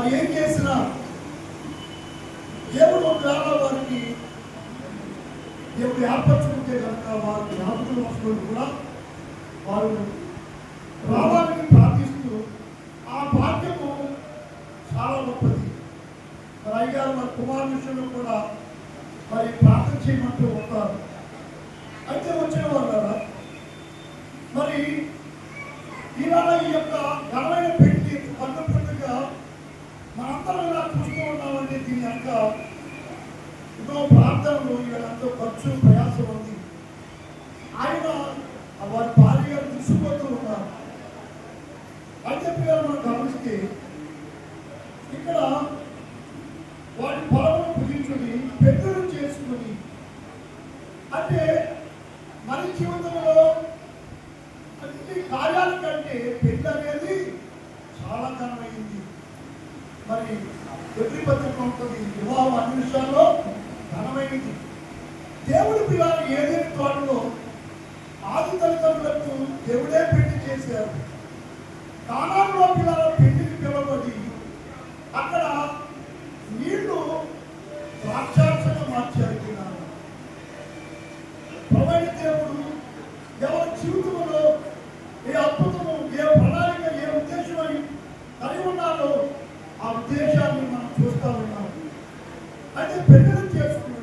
వారు ఏం చేసినా? దేవుడు ఒకవేళ వారికి దేవుడు ఏర్పరచుకుంటే కనుక వారు జ్ఞాపకులు వస్తువులు కూడా వారు రావాలని ప్రార్థిస్తూ ఆ భాగ్యము చాలా గొప్పది. మరి అయ్యారు మరి కుమార్ విషయంలో కూడా మరి ప్రార్థన చేయమంటూ ఉంటారు అయితే వచ్చిన వాళ్ళ మరి ఇవాళ ఈ యొక్క ఘనమైన పెళ్ళి పండుగ పండుగ మనందరం ఇలా చూస్తూ ఉన్నామంటే దీని యొక్క ఎన్నో ప్రార్థనలు ఇవాళంతో ఖర్చు ప్రయాసం ఉంది ఆయన వారి భార్య గారు ఉన్నారు. అని చెప్పి మనం గమనిస్తే ఇక్కడ వాటి పొలమును కుదించుని పెద్దలు చేసుకుని అంటే ద్రాక్షాక్షగా మార్చారు పిల్లలు ప్రవైన దేవుడు ఎవరి జీవితంలో ఏ అద్భుతము ఏ ప్రణాళిక ఏ ఉద్దేశమై కలిగి ఉన్నారో ఆ ఉద్దేశాన్ని మనం చూస్తా ఉన్నాం. అయితే పెద్దలు చేసుకుని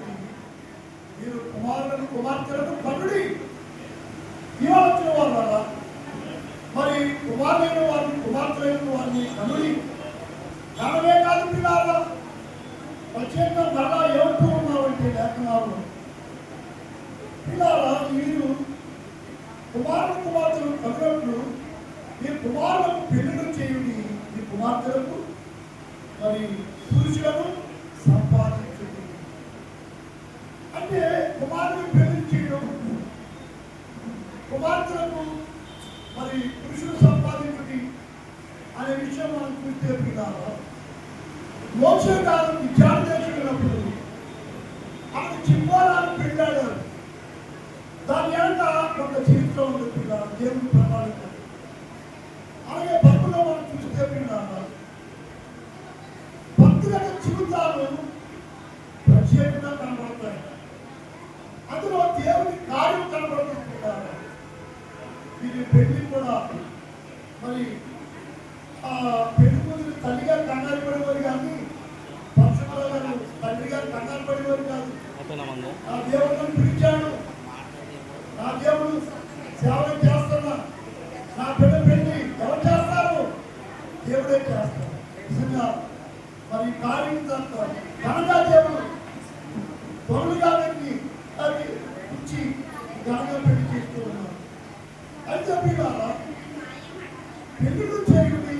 మీరు కుమారులను కుమార్తెలను కనుడి ఇవ్వాల్సిన వచ్చిన వాళ్ళ మరి కుమారులైన వారిని కుమార్తెలైన వారిని కనుడి. కనవే కాదు పిల్లారా ప్రత్యేకంగా కుమారుడు కుమార్తెలు కనుగొట్లు మీ కుమారులకు పెళ్ళిళ్ళు చేయుడి మీ కుమార్తెలకు మరి పురుషులను సంపాదించండి. అంటే కుమారుడు పెళ్ళి చేయడం కుమార్తెలకు మరి పురుషులు సంపాదించుడి అనే విషయం మనం చూస్తే పిల్లారా మోక్ష కాలం విచారణ చేసుకున్నప్పుడు అతను చిన్నవారాన్ని పెళ్ళాడారు దాని వెనక ఒక చరిత్ర ఉంది పిల్లల దేవుని ప్రణాళిక అలాగే బతుకులో మనం చూస్తే పిల్లల భక్తుల యొక్క జీవితాలు ప్రత్యేకంగా కనబడతాయి అందులో దేవుని కార్యం కనబడుతుంది పిల్లల ఇది పెళ్ళి కూడా. మరి ఆ పెళ్ళి కూతురు తల్లి గారు కంగారు పడేవారు కానీ పక్షుల గారు తండ్రి గారు కంగారు పడేవారు కాదు. ఆ దేవుడిని పిలిచాడు. నా దేవుడు సేవలు చేస్తున్నా. నా బిడ్డ పెళ్ళి ఎవరు చేస్తారు? దేవుడే చేస్తారు నిజంగా మరి కార్యం ఘనంగా దేవుడు తొలుగా వెళ్ళి అది ఇచ్చి ఘనంగా పెళ్ళి చేస్తూ ఉన్నారు అయితే పిల్లల చేయుడి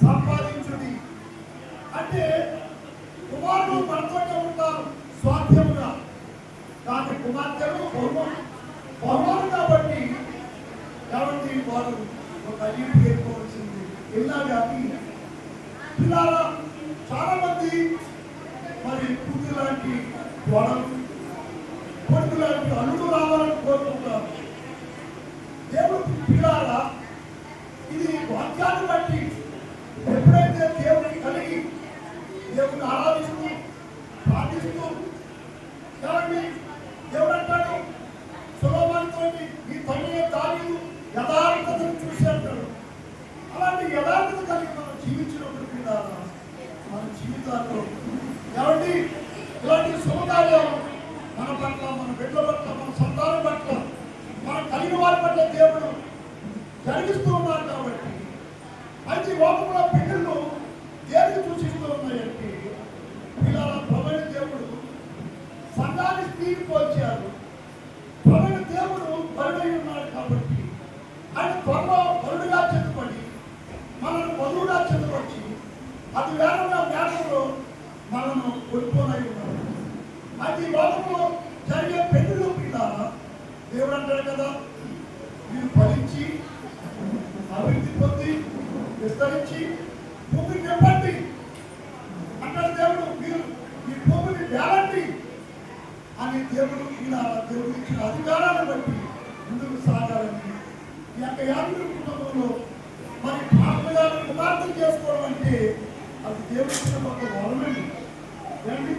సంపాదించుడి. అంటే కుమారుడు మనతోనే ఉంటారు స్వార్థ్యముగా కానీ కుమార్తెలు బహుమానం కాబట్టి కాబట్టి వారు? ఒక అడిగి పేర్కోవాల్సింది ఇలా కానీ చాలా మంది మరి కూతురు లాంటి గొడవలు కొడుకు లాంటి అల్లుడు రావాలని కోరుకుంటారు దేవుడు పిల్లాల వర్గాన్ని బట్టి ఎప్పుడైతే దేవుడిని కలిగి దేవుని ఆరాధిస్తూ ప్రార్థిస్తూ కాబట్టి దేవుడు అంటాడు సులభంతో ఈ తండ్రి దాని యథార్థతను చూసి అంటాడు. అలాంటి యథార్థత కలిగి మనం జీవించినప్పుడు కూడా మన జీవితాల్లో కాబట్టి ఇలాంటి సముదాయం మన పట్ల మన బిడ్డల పట్ల మన సంతానం పట్ల మన కలిగిన వారి పట్ల దేవుడు జరిగిస్తూ ఉన్నారు కాబట్టి మంచి లోపల పిల్లలు దేనికి సూచిస్తూ ఉన్నాయంటే పిల్లల ప్రబల దేవుడు సంఘాన్ని స్త్రీకి పోల్చారు ప్రబల దేవుడు బరుడై ఉన్నాడు కాబట్టి ఆయన త్వరలో బరుడుగా చెందబడి మనల్ని బరువుగా చెందబడి అది వేరంగా వేరంలో మనను కొనుక్కోనై ఉన్నాడు. అది ఈ జరిగే పెళ్ళిలో పిల్ల దేవుడు అంటాడు కదా మీరు ఫలించి అభివృద్ధి విస్తరించి భూమిని నింపండి అంటారు దేవుడు మీరు మీ భూమిని వేలండి అని దేవుడు ఇలా దేవుడు ఇచ్చిన అధికారాన్ని బట్టి ముందుకు సాగాలని ఈ యొక్క యాత్రి కుటుంబంలో మరి ప్రార్థనలు కుమార్తె చేసుకోవడం అంటే అది దేవుడి ఒక వరమండి ఏమండి?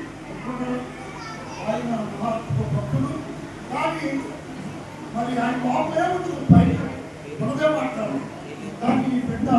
ఆయన భక్తులు. కానీ మరి ఆయన మాకు ఏమవుతుంది బయట మనదే మాట్లాడాలి. దాన్ని బిడ్డ